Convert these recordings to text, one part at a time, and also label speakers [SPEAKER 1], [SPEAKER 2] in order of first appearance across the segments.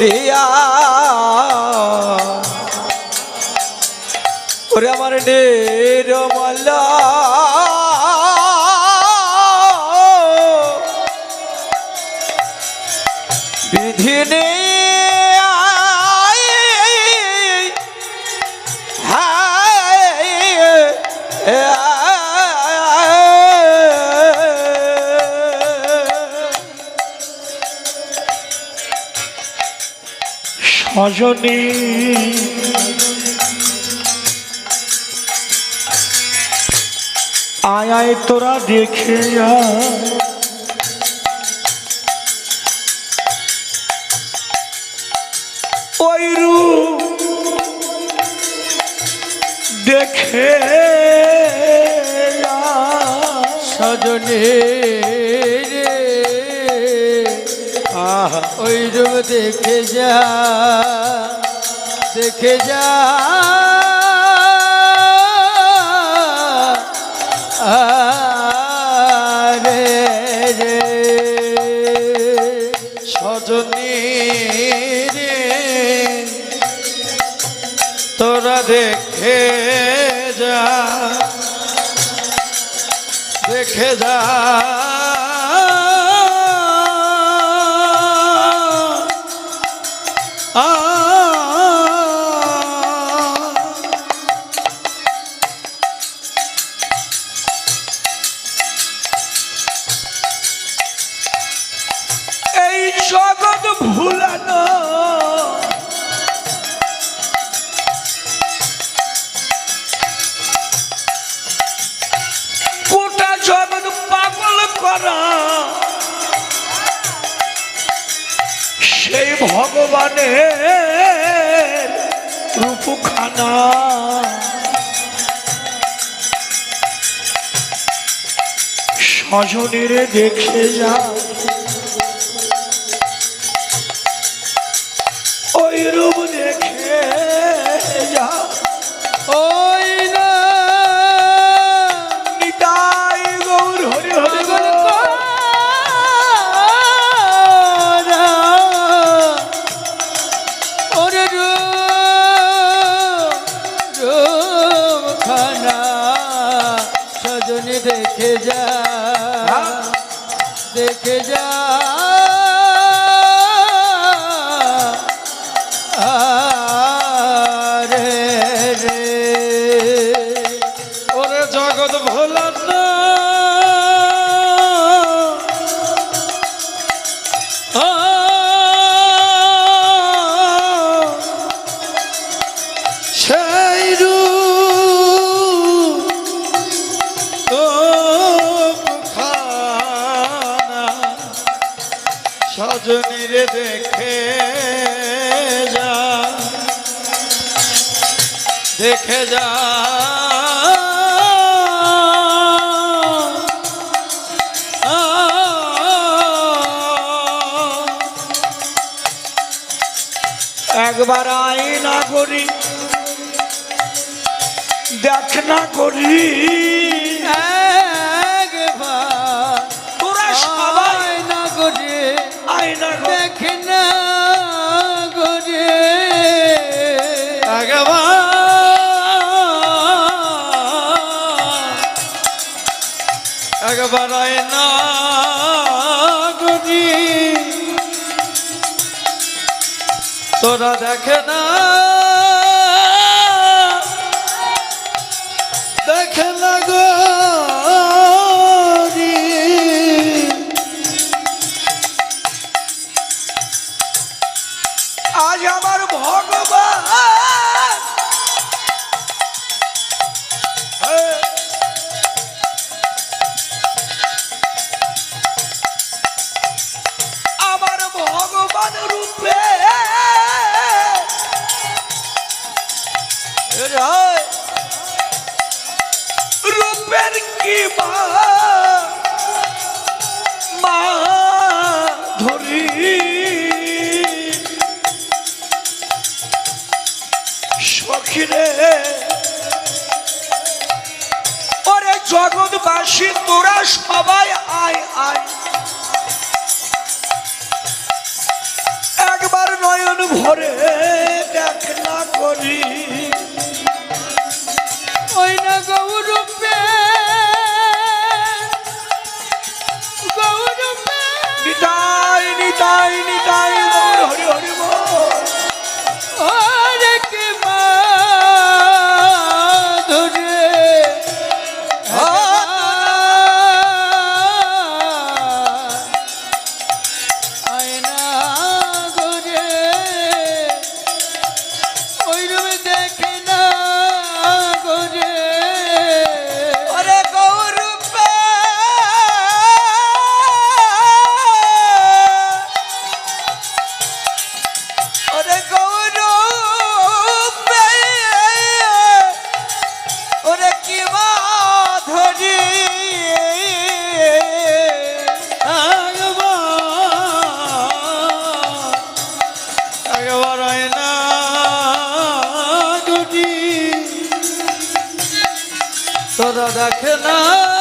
[SPEAKER 1] রিয়া ওরে আমার নিরমলা সজনী আয় আয় তোরা দেখে ওই রূপ দেখে
[SPEAKER 2] সজনে। ওই রূপ দেখে যা দেখে যা।
[SPEAKER 1] জগৎ ভুলানো। গোটা জগৎ পাগল করা। সেই ভগবানের রূপখানা। স্বজনের দেখে যা। দেখে যা। একবার আইনা করি দেখ না করি।
[SPEAKER 2] একবার
[SPEAKER 1] তোরা সবাই
[SPEAKER 2] না করে
[SPEAKER 1] আইনা করি।
[SPEAKER 2] দেখে না।
[SPEAKER 1] তোরা দেখে না সখিরে ওরে জগৎবাসী তোরা সবাই আয় আয়। একবার
[SPEAKER 2] নয়ন ভরে দেখ না করি।
[SPEAKER 1] ওই না গৌরূপে গৌরূপে
[SPEAKER 2] নিতাই নিতাই নিতাই।
[SPEAKER 1] তোরা দেখে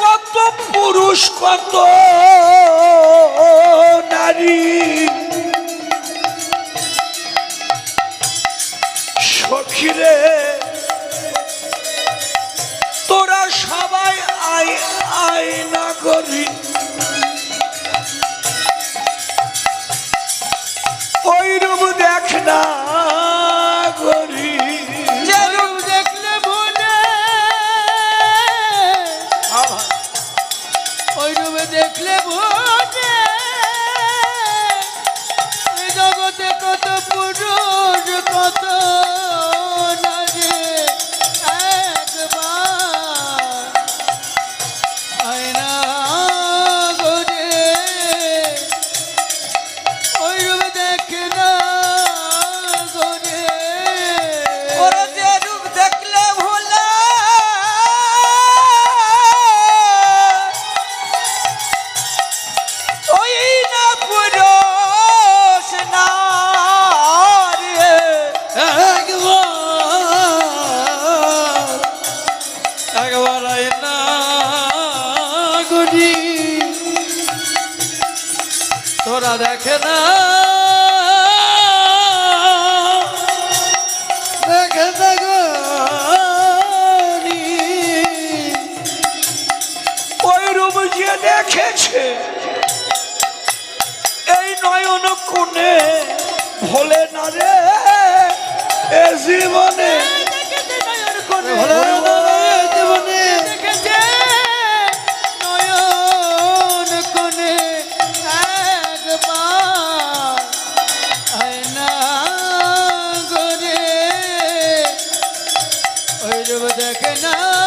[SPEAKER 2] কত পুরুষ কত নারী। সখিরে তোরা সবাই আয় আয় না করি।
[SPEAKER 1] তোরা দেখে না
[SPEAKER 2] ওই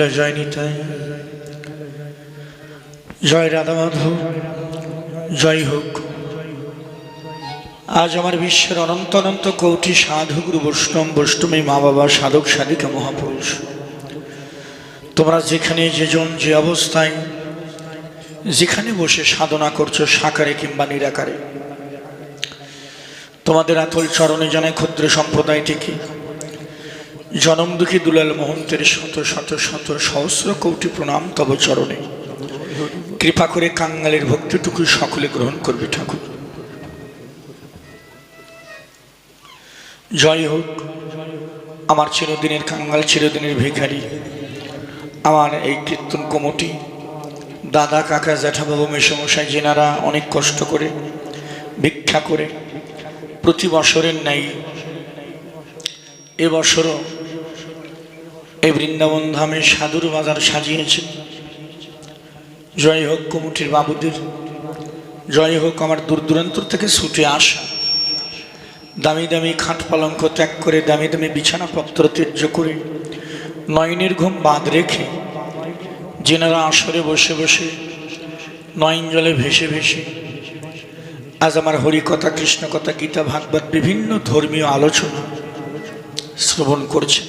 [SPEAKER 2] হ্যালো জয় নিতাই জয় রাধা মাধব, জয় হোক। আজ আমার বিশ্বের অনন্ত অনন্ত কৌটি সাধু গুরু বৈষ্ণব, বৈষ্ণবী মা বাবা, সাধক, সাধিকা, মহাপুরুষ। তোমরা যেখানে যেজন, যে অবস্থায়, যেখানে বসে সাধনা করছ সাকারে কিংবা নিরাকারে, তোমাদের আতল চরণে জানায় ক্ষুদ্র সম্প্রদায়টিকে। দুঃখী দুলাল মহন্তের শত শত শত সহস্র কোটি প্রণাম তব চরণে। কৃপা করে কাঙ্গালের ভক্তিটুকু সকলে গ্রহণ করবে ঠাকুর। জয় হোক, আমার চিরদিনের কাঙ্গাল, চিরদিনের ভিখারি,
[SPEAKER 1] আমার এই কীর্তন কমিটি। দাদা, কাকা, জ্যাঠাবাবু, মেসমশাই, জেনারা অনেক কষ্ট করে, ভিক্ষা করে প্রতি বছরের ন্যায় এবছরও এই বৃন্দাবন ধামে সাধুর বাজার সাজিয়েছে। জয় হোক কমিটির বাবুদের, জয় হোক আমার দূর দূরান্তর থেকে ছুটে আসা। দামি দামি খাট পালঙ্ক ত্যাগ করে, দামি দামি বিছানাপত্র ত্যায্য করে, নয়নের ঘুম বাদ রেখে যেনারা আসরে বসে বসে, নয়ন জলে ভেসে ভেসে, আজ আমার হরিকথা, কৃষ্ণকথা, গীতা, ভাগবত, বিভিন্ন ধর্মীয় আলোচনা শ্রবণ করছে।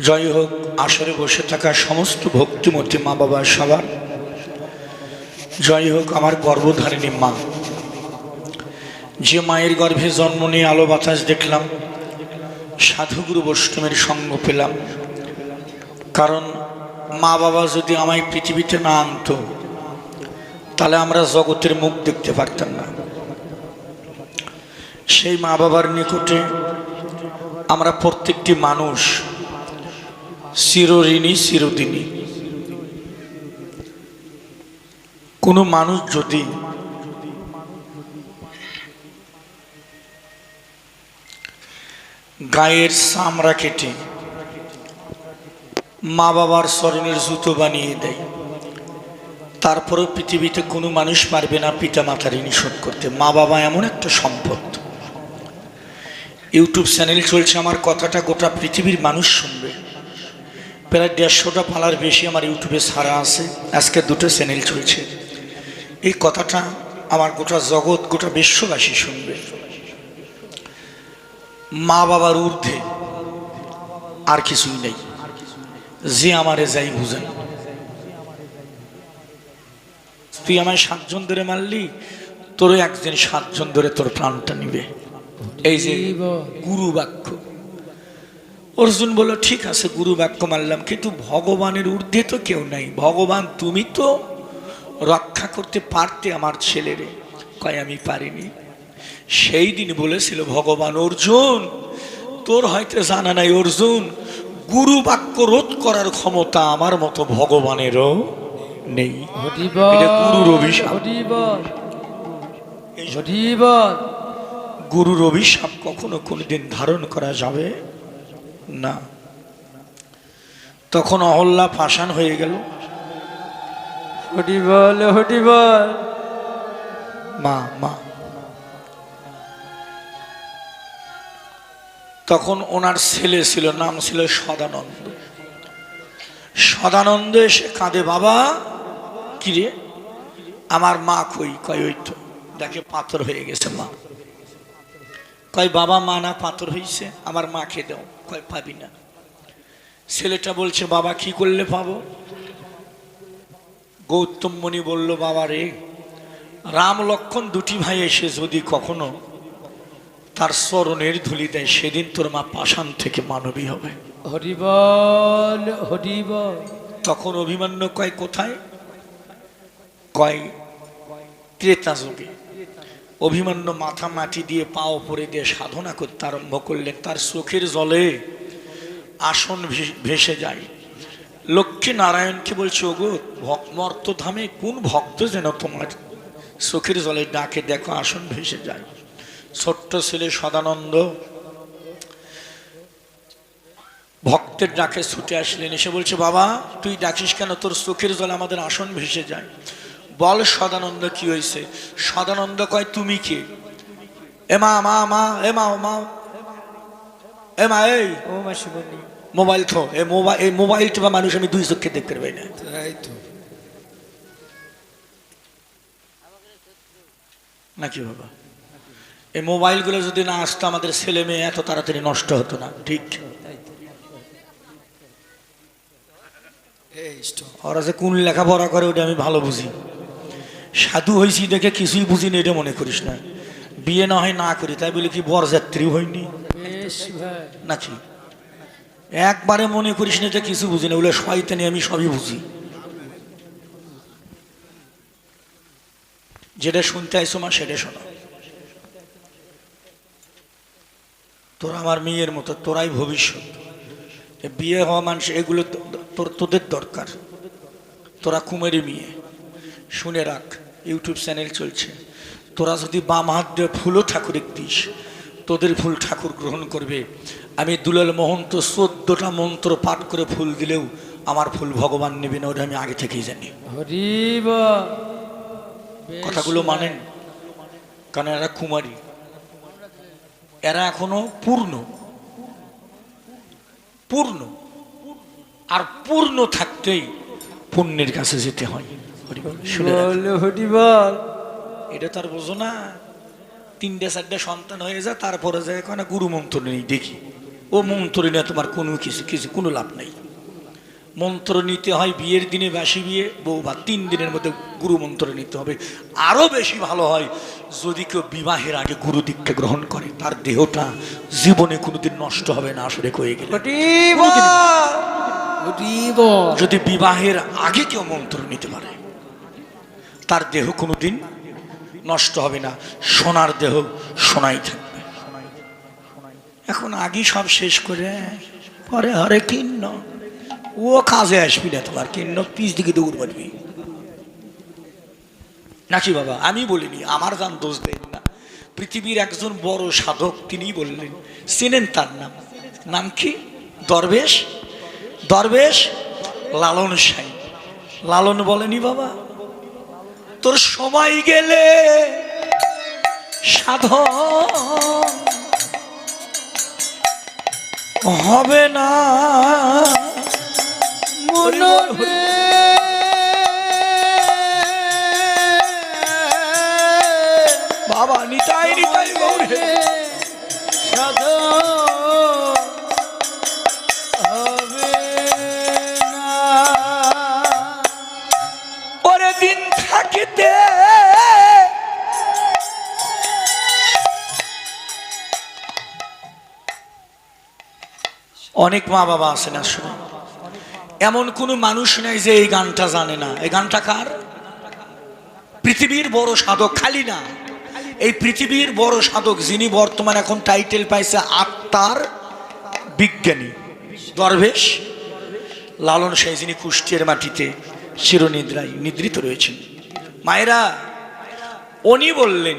[SPEAKER 1] জয় হোক, আসরে বসে থাকা সমস্ত ভক্তিমতী মা বাবা সবার। জয় হোক, আমার গর্ভধারিণী মা। যে মায়ের গর্ভে জন্ম নিয়ে আলো বাতাস দেখলাম সাধুগুরু বৈষ্ণবের সঙ্গ পেলাম। কারণ মা বাবা যদি আমায় পৃথিবীতে না আনতো, তাহলে আমরা জগতের মুখ দেখতে পারতাম না। সেই মা বাবার নিকটে আমরা প্রত্যেকটি মানুষ চিরঋণী চিরদিনী কোনো মানুষ যদি গায়ের চামড়া কেটে মা বাবার স্মরণের জুতো বানিয়ে দেয়, তারপরেও পৃথিবীতে কোনো মানুষ পারবে না পিতা মাতার ঋণ শোধ করতে। মা বাবা এমন একটা সম্পদ। ইউটিউব চ্যানেল চলছে, আমার কথাটা গোটা পৃথিবীর মানুষ শুনবে। প্রায় দেড়শোটা পালার বেশি আমার ইউটিউবে ছাড়া আছে, আজকে দুটো চ্যানেল চলছে। এই কথাটা আমার গোটা জগৎ, গোটা বিশ্ববাসী শুনবে। মা বাবার ঊর্ধ্বে আর কিছুই নেই। যে আমারে যাই বুঝাই তুই আমায় সাতজন ধরে মারলি, তোরও একদিন সাতজন ধরে তোর প্রাণটা নিবে। এই যে গুরু বাক্য। অর্জুন বলল ঠিক আছে গুরু বাক্য মানলাম কিন্তু ভগবানের ঊর্ধ্বে তো কেউ নাই। ভগবান তুমি তো রক্ষা করতে পারতে আমার ছেলেরে। কয় আমি পারিনি। সেই দিন বলেছিল ভগবান অর্জুন তোর হয়তো জানা নাই অর্জুন গুরু বাক্য রোধ করার ক্ষমতা আমার মতো ভগবানেরও নেই। গুরুর অভিশাপ। গুরুর অভিশাপ কখনো কোনোদিন ধারণ করা যাবে না। তখন অহল্লা পাষাণ হয়ে গেল।
[SPEAKER 2] হরিবল হরিবল
[SPEAKER 1] মা মা। তখন ওনার ছেলে ছিল নাম ছিল সদানন্দ। সদানন্দ এসে কাঁদে বাবা কিরে আমার মা কই? কয় ওই তো দেখে পাথর হয়ে গেছে মা। কয় বাবা মা না পাথর হয়েছে আমার মাকে দাও। কয় পাবি না। ছেলেটা বলছে বাবা কি করলে পাবো? গৌতম মুনি বলল বাবা রে রাম লক্ষণ দুটি ভাই এসে যদি কখনো তার স্মরণের ধুলি দেয় সেদিন তোর মা পাষাণ থেকে মানবী হবে।
[SPEAKER 2] হরিবল হরিবল
[SPEAKER 1] তখন অভিমান্য কয় কোথায়? কয় ক্রেতা যুগে। অভিমান্য মাথা মাটি দিয়ে পা ওপরে দিয়ে সাধনা করতে আরম্ভ করলেন। তার চোখের জলে আসন ভেসে যায়। লক্ষ্মী নারায়ণকে বলছে, ওগো মর্তধামে কোন ভক্ত যেন তোমার চোখের জলে ডাকে, দেখো আসন ভেসে যায়। ছোট্ট ছেলে সদানন্দ ভক্তের ডাকে ছুটে আসলেন। এসে বলছে, বাবা, তুই ডাকিস কেন? তোর চোখের জলে আমাদের আসন ভেসে যায়। বল সদানন্দ কি হয়েছে সদানন্দ কয় তুমি কে? এ মা মা মা এ মা ও মা এ মা এই। মোবাইল থো এ মোবাইল এই মোবাইল টিপা মানুষ আমি দুই চোখে দেখতে পাই না। নাকি বাবা? এই মোবাইলগুলো যদি না আসতো আমাদের ছেলে মেয়ে এত তাড়াতাড়ি নষ্ট হতো না ঠিক? ওরা যে কোন লেখাপড়া করে ওটা আমি ভালো বুঝি। সাধু হয়েছি দেখে কিছুই বুঝিনি এটা মনে করিস না। বিয়ে না হয় না করি তাই বলে কি বরযাত্রী হয়নি নাকি? একবারে মনে করিস না যে কিছু বুঝি না ওগুলো শয়তানি আমি সবই বুঝি। যেটা শুনতে আইসো মা সেটা শোনো। তোরা আমার মেয়ের মতো তোরাই ভবিষ্যৎ। বিয়ে হওয়া মানুষ এগুলো তোর তোদের দরকার। তোরা কুমারী মেয়ে। শুনে রাখ। ইউটিউব চ্যানেল চলছে। তোরা যদি বাম হাত দিয়ে ফুলও ঠাকুর দিস তোদের ফুল ঠাকুর গ্রহণ করবে। আমি দুলাল মহন্ত চোদ্দটা মন্ত্র পাঠ করে ফুল দিলেও আমার ফুল ভগবান নেবে না ওটা আমি আগে থেকেই জানি।
[SPEAKER 2] হরিব
[SPEAKER 1] কথাগুলো মানেন? কারণ এরা কুমারী। এরা এখনও পূর্ণ। পূর্ণ। আর পূর্ণ থাকতেই পুণ্যের কাছে যেতে হয়। এটা তো আর বোঝো না। তিনটে চারটে সন্তান হয়ে যায় তারপরে যায় কেন গুরু মন্ত্র নেই দেখি। ও মন্ত্র নিয়ে তোমার কোনো কিছু কিছু কোনো লাভ নেই। মন্ত্র নিতে হয় বিয়ের দিনে বাসি বিয়ে বউ বা তিন দিনের মধ্যে গুরু মন্ত্র নিতে হবে। আরও বেশি ভালো হয় যদি কেউ বিবাহের আগে গুরু দীক্ষা গ্রহণ করে। তার দেহটা জীবনে কোনোদিন নষ্ট হবে না আসলে কয়ে গেলে। যদি বিবাহের আগে কেউ মন্ত্র নিতে পারে তার দেহ কোনোদিন নষ্ট হবে না। সোনার দেহ সোনাই থাকবে। এখন আগে সব শেষ করে পরে হরে কিন্ন ও কাজে আসবি না তোমার কিন্ন পিস দিকে দৌড় মারবি। নাকি বাবা, আমি বলিনি, আমার গান দোষ দেন না। পৃথিবীর একজন বড় সাধক তিনি বললেন, চেনেন তার নাম? নাম কি? দরবেশ? দরবেশ? লালন সাই। লালন বলেনি বাবা? তোর সময় গেলে সাধন হবে না।
[SPEAKER 2] মনে
[SPEAKER 1] বাবা নিতাই নিতাই গৌরে। অনেক মা বাবা আছেন আসলে এমন কোনো মানুষ নাই যে এই গানটা জানে না। এই গানটা কার? পৃথিবীর বড় সাধক, খালি না। এই পৃথিবীর বড় সাধক যিনি বর্তমান এখন টাইটেল পাইছে আত্মার বিজ্ঞানী। দরবেশ। লালন সাই যিনি কুষ্টিয়ার মাটিতে চিরনিদ্রায় নিদ্রিত রয়েছেন। মায়েরা, উনি বললেন,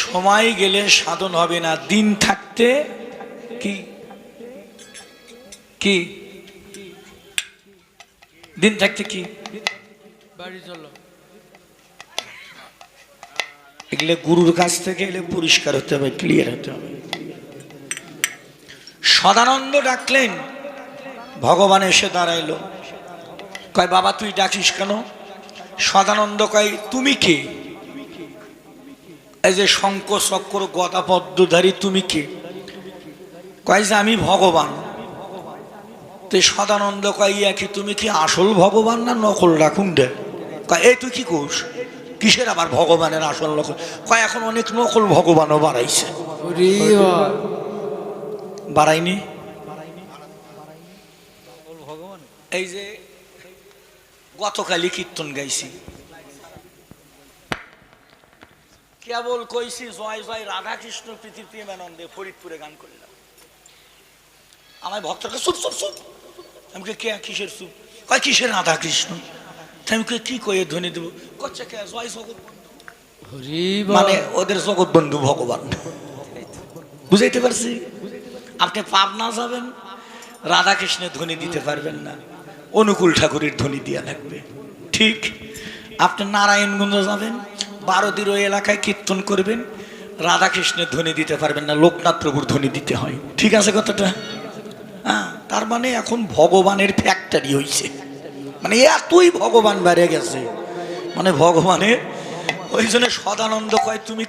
[SPEAKER 1] সময় গেলে সাধন হবে না, দিন থাকতে কি কি? দিন থাকতে কি?
[SPEAKER 2] বাড়ি চলো।
[SPEAKER 1] এগুলো গুরুর কাছ থেকে এলে পরিষ্কার হতে হবে ক্লিয়ার হতে হবে। সদানন্দ ডাকলেন ভগবান এসে দাঁড়াইলো। কয় বাবা তুই ডাকিস কেন? সদানন্দ কয় তুমি কে? এই যে শঙ্খ চক্র গদাপদ্মধারী তুমি কে? কয় যে আমি ভগবান। তো সদানন্দ কয় ইয়া কি তুমি কি আসল ভগবান না নকল? রাখুন দে। এই তুই কি কোস কিসের আবার ভগবানের আসল নকল? কয় এখন অনেক নকল ভগবানও বাড়াইছে। বাড়াইনি? এই যে গতকালই কীর্তন গাইছি। কেবল কইছি জয় জয় রাধা কৃষ্ণ প্রীতি প্রেমানন্দে ফরিদপুরে গান করলাম। আমার ভক্তকে চুপ চুপ চুপ। আমি কে কিসের চুপ কয় কিসের রাধা কৃষ্ণ? আমি কই, কি কয়ে ধ্বনি দেবো? করছে কে জয় জগৎ। মানে ওদের জগৎ বন্ধু ভগবান। বুঝাইতে পারছি? আপনি পাবনা যাবেন রাধা কৃষ্ণের ধ্বনি দিতে পারবেন না। অনুকূল ঠাকুরের ধ্বনি দিয়া লাগবে ঠিক। আপনি নারায়ণগঞ্জ যাবেন বারোদির ওই এলাকায় কীর্তন করবেন রাধা কৃষ্ণের ধ্বনি দিতে পারবেন না লোকনাথ প্রভুর ধ্বনি দিতে হয়। ঠিক আছে কথাটা? হ্যাঁ। তার মানে এখন ভগবানের ফ্যাক্টরি হইছে। মানে এতই ভগবান বেড়ে গেছে। মানে ভগবানের ওই জন্য সদানন্দ কয়, তুমি